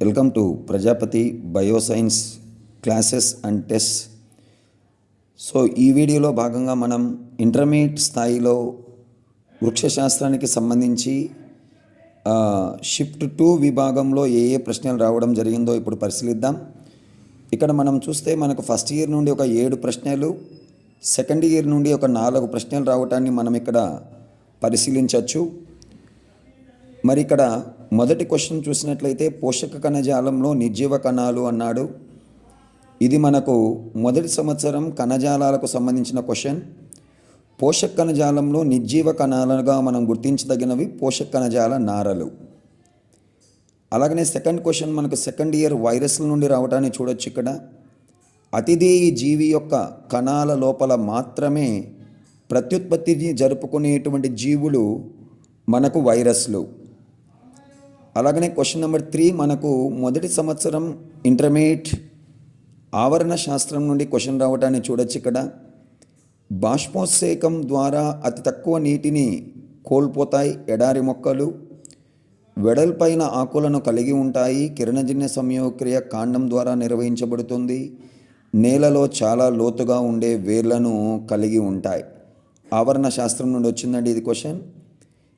Welcome to Prajapati bioscience classes and test. So ఈ వీడియోలో భాగంగా మనం ఇంటర్మీడియట్ స్థాయిలో వృక్షశాస్త్రానికి సంబంధించి షిఫ్ట్ టూ విభాగంలో ఏ ఏ ప్రశ్నలు రావడం జరిగిందో ఇప్పుడు పరిశీలిద్దాం. ఇక్కడ మనం చూస్తే మనకు ఫస్ట్ ఇయర్ నుండి ఒక ఏడు ప్రశ్నలు సెకండ్ ఇయర్ నుండి ఒక నాలుగు ప్రశ్నలు రావటాన్ని మనం ఇక్కడ పరిశీలించవచ్చు మరి ఇక్కడ మొదటి క్వశ్చన్ చూసినట్లయితే పోషక కణజాలంలో నిర్జీవ కణాలు అన్నాడు. ఇది మనకు మొదటి సంవత్సరం కణజాలాలకు సంబంధించిన క్వశ్చన్. పోషక కణజాలంలో నిర్జీవ కణాలుగా మనం గుర్తించదగినవి పోషక కణజాల నారలు. అలాగనే సెకండ్ క్వశ్చన్ మనకు సెకండ్ ఇయర్ వైరస్ల నుండి రావడాన్ని చూడొచ్చు ఇక్కడ. అతిదేయి జీవి యొక్క కణాల లోపల మాత్రమే ప్రత్యుత్పత్తిని జరుపుకునేటువంటి జీవులు మనకు వైరస్లు. అలాగనే క్వశ్చన్ నెంబర్ త్రీ మనకు మొదటి సంవత్సరం ఇంటర్మీడియట్ ఆవరణ శాస్త్రం నుండి క్వశ్చన్ రావటాన్ని చూడొచ్చు ఇక్కడ. బాష్పోత్సేకం ద్వారా అతి తక్కువ నీటిని కోల్పోతాయి ఎడారి మొక్కలు. వెడల్పైన ఆకులను కలిగి ఉంటాయి. కిరణజన్య సంయోక్రియ కాండం ద్వారా నిర్వహించబడుతుంది. నేలలో చాలా లోతుగా ఉండే వేర్లను కలిగి ఉంటాయి. ఆవరణ శాస్త్రం నుండి వచ్చిందండి ఇది క్వశ్చన్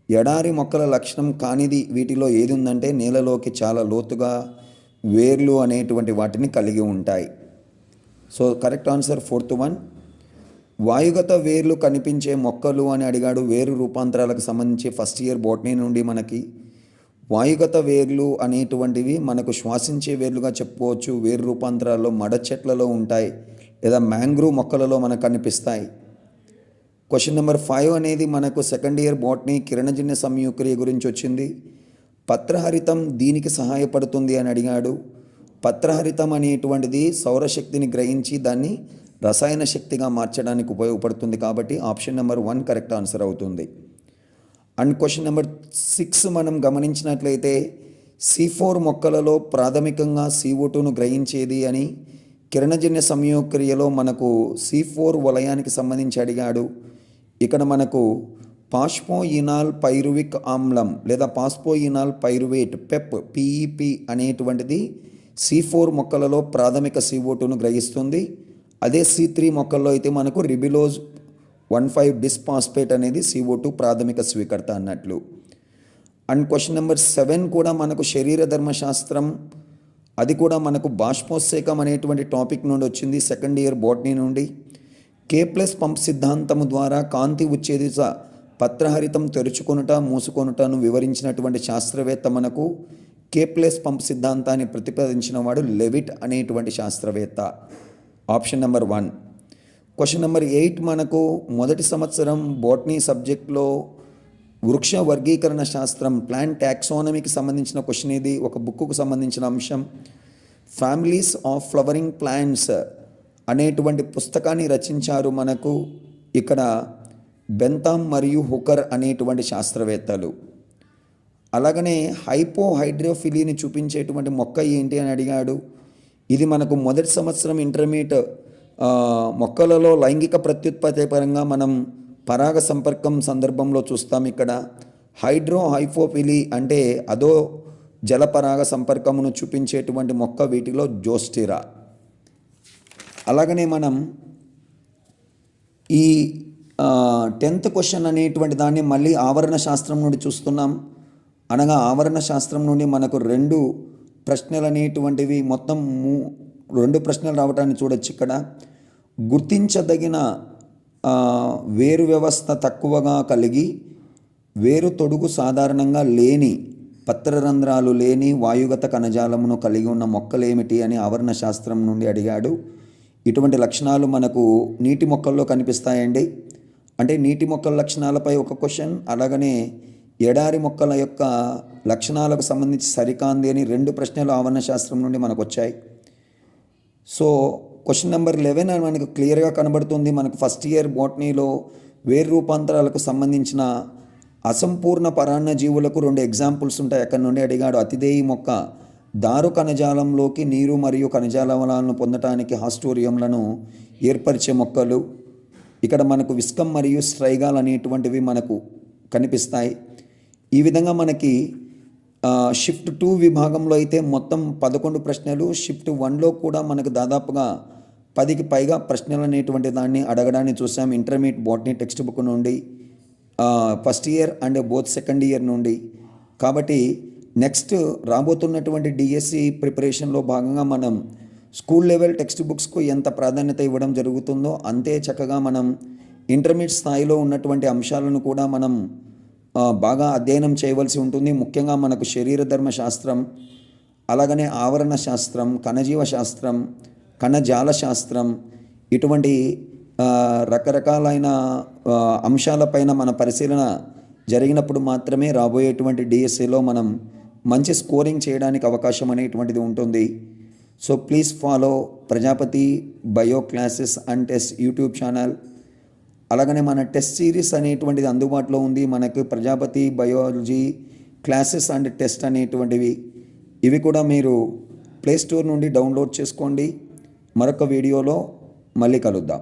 ఎడారి మొక్కల లక్షణం కానిది వీటిలో ఏది ఉందంటే నేలలోకి చాలా లోతుగా వేర్లు అనేటువంటి వాటిని కలిగి ఉంటాయి. So correct answer fourth one వాయుగత వేర్లు కనిపించే మొక్కలు అని అడిగాడు వేరు రూపాంతరాలకు సంబంధించి ఫస్ట్ ఇయర్ బోటనీ నుండి మనకి. వాయుగత వేర్లు అనేటువంటివి మనకు శ్వాసించే వేర్లుగా చెప్పుకోవచ్చు. వేరు రూపాంతరాల్లో మడ చెట్లలో ఉంటాయి లేదా మ్యాంగ్రూవ్ మొక్కలలో మనకు కనిపిస్తాయి. క్వశ్చన్ నెంబర్ ఫైవ్ అనేది మనకు సెకండ్ ఇయర్ బాట్నీ కిరణజన్య సంయుక్రియ గురించి వచ్చింది. పత్రహరితం దీనికి సహాయపడుతుంది అని అడిగాడు. పత్రహరితం అనేటువంటిది సౌరశక్తిని గ్రహించి దాన్ని రసాయన శక్తిగా మార్చడానికి ఉపయోగపడుతుంది కాబట్టి option number one correct answer అవుతుంది. అండ్ క్వశ్చన్ నెంబర్ సిక్స్ మనం గమనించినట్లయితే సి ఫోర్ మొక్కలలో ప్రాథమికంగా సిఓ టూను గ్రహించేది అని కిరణజన్య సంయోక్రియలో మనకు సి ఫోర్ వలయానికి సంబంధించి అడిగాడు. ఇక్కడ మనకు పాస్పోయినాల్ పైరువిక్ ఆమ్లం లేదా పాస్పోయినాల్ పైరువేట్ పెప్ పిఈపి అనేటువంటిది సి ఫోర్ మొక్కలలో ప్రాథమిక సిఓ టూను గ్రహిస్తుంది. అదే సి త్రీ మొక్కల్లో అయితే మనకు రిబిలోజ్ వన్ ఫైవ్ డిస్పాస్పేట్ అనేది సిఓ టూ ప్రాథమిక స్వీకర్త అన్నట్లు. అండ్ క్వశ్చన్ నెంబర్ సెవెన్ కూడా మనకు శరీర ధర్మశాస్త్రం అది కూడా మనకు బాష్పోత్సేకం అనేటువంటి టాపిక్ నుండి వచ్చింది సెకండ్ ఇయర్ బోటనీ నుండి. కే ప్లస్ పంప్ సిద్ధాంతము ద్వారా కాంతి ఉచ్ఛేదిత పత్రహరితం తెరుచుకొనుట మూసుకొనుటను వివరించినటువంటి శాస్త్రవేత్త మనకు కే ప్లస్ పంప్ సిద్ధాంతాన్ని ప్రతిపాదించిన వాడు లెవిట్ అనేటువంటి శాస్త్రవేత్త. Option number one question number eight మనకు మొదటి సంవత్సరం బోటనీ సబ్జెక్ట్లో వృక్ష వర్గీకరణ శాస్త్రం ప్లాంట్ టాక్సానమీకి సంబంధించిన క్వశ్చన్ ఇది. ఒక బుక్కు సంబంధించిన అంశం. ఫ్యామిలీస్ ఆఫ్ ఫ్లవరింగ్ ప్లాంట్స్ అనేటువంటి పుస్తకాన్ని రచించారు మనకు ఇక్కడ బెంతామ్ మరియు హుకర్ అనేటువంటి శాస్త్రవేత్తలు. అలాగనే హైపోహైడ్రోఫిలీని చూపించేటువంటి మొక్క ఏంటి అని అడిగాడు. ఇది మనకు మొదటి సంవత్సరం ఇంటర్మీడియట్ మొక్కలలో లైంగిక ప్రత్యుత్పత్తి పరంగా మనం పరాగ సంపర్కం సందర్భంలో చూస్తాం ఇక్కడ. హైడ్రో హైపోఫిలీ అంటే అదో జలపరాగ సంపర్కమును చూపించేటువంటి మొక్క వీటిలో జోస్టిరా. అలాగనే మనం ఈ టెన్త్ క్వశ్చన్ అనేటువంటి దాన్ని మళ్ళీ ఆవరణ శాస్త్రం నుండి చూస్తున్నాం. అనగా ఆవరణ శాస్త్రం నుండి మనకు రెండు ప్రశ్నలు అనేటువంటివి మొత్తం మూ రెండు ప్రశ్నలు రావటాన్ని చూడొచ్చు ఇక్కడ. గుర్తించదగిన వేరు వ్యవస్థ తక్కువగా కలిగి వేరు తొడుగు సాధారణంగా లేని పత్రరంధ్రాలు లేని వాయుగత కణజాలమును కలిగి ఉన్న మొక్కలేమిటి అని ఆవరణ శాస్త్రం నుండి అడిగాడు. ఇటువంటి లక్షణాలు మనకు నీటి మొక్కల్లో కనిపిస్తాయండి. అంటే నీటి మొక్కల లక్షణాలపై ఒక క్వశ్చన్ అలాగనే ఎడారి మొక్కల యొక్క లక్షణాలకు సంబంధించి సరికాంది అని రెండు ప్రశ్నలు ఆవరణ శాస్త్రం నుండి మనకు వచ్చాయి. సో క్వశ్చన్ నెంబర్ లెవెన్ అని మనకు క్లియర్గా కనబడుతుంది. మనకు ఫస్ట్ ఇయర్ బోటనీలో వేరు రూపాంతరాలకు సంబంధించిన అసంపూర్ణ పరాన్న జీవులకు రెండు ఎగ్జాంపుల్స్ ఉంటాయి. అక్కడ నుండి అడిగాడు అతిదేయి మొక్క దారు కణజాలంలోకి నీరు మరియు కణజాలాలను పొందటానికి హాస్టోరియంలను ఏర్పరిచే మొక్కలు. ఇక్కడ మనకు విస్కం మరియు స్ట్రైగాల్ అనేటువంటివి మనకు కనిపిస్తాయి. ఈ విధంగా మనకి షిఫ్ట్ టూ విభాగంలో అయితే మొత్తం పదకొండు ప్రశ్నలు షిఫ్ట్ వన్లో కూడా మనకు దాదాపుగా పదికి పైగా ప్రశ్నలు అనేటువంటి దాన్ని అడగడాన్ని చూసాం. ఇంటర్మీడియట్ బాటనీ టెక్స్ట్ బుక్ నుండి first year and both second year నుండి. కాబట్టి నెక్స్ట్ రాబోతున్నటువంటి డిఎస్సి ప్రిపరేషన్లో భాగంగా మనం స్కూల్ లెవెల్ టెక్స్ట్ బుక్స్కు ఎంత ప్రాధాన్యత ఇవ్వడం జరుగుతుందో అంతే చక్కగా మనం ఇంటర్మీడియట్ స్థాయిలో ఉన్నటువంటి అంశాలను కూడా మనం బాగా అధ్యయనం చేయవలసి ఉంటుంది. ముఖ్యంగా మనకు శరీర ధర్మ శాస్త్రం అలాగనే ఆవరణ శాస్త్రం కణజీవ శాస్త్రం కణజాల శాస్త్రం ఇటువంటి రకరకాలైన అంశాలపైన మన పరిశీలన జరిగినప్పుడు మాత్రమే రాబోయేటువంటి డిఎస్సిలో మనం మంచి స్కోరింగ్ చేయడానికి అవకాశం అనేటువంటిది ఉంటుంది. So please follow Prajapati bio classes and test YouTube channel. అలాగనే మన టెస్ట్ సిరీస్ అనేటువంటిది అందుబాటులో ఉంది. మనకు Prajapati biology classes and test అనేటువంటివి. ఇవి కూడా మీరు ప్లే స్టోర్ నుండి డౌన్లోడ్ చేసుకోండి. మరొక వీడియోలో మళ్ళీ కలుద్దాం.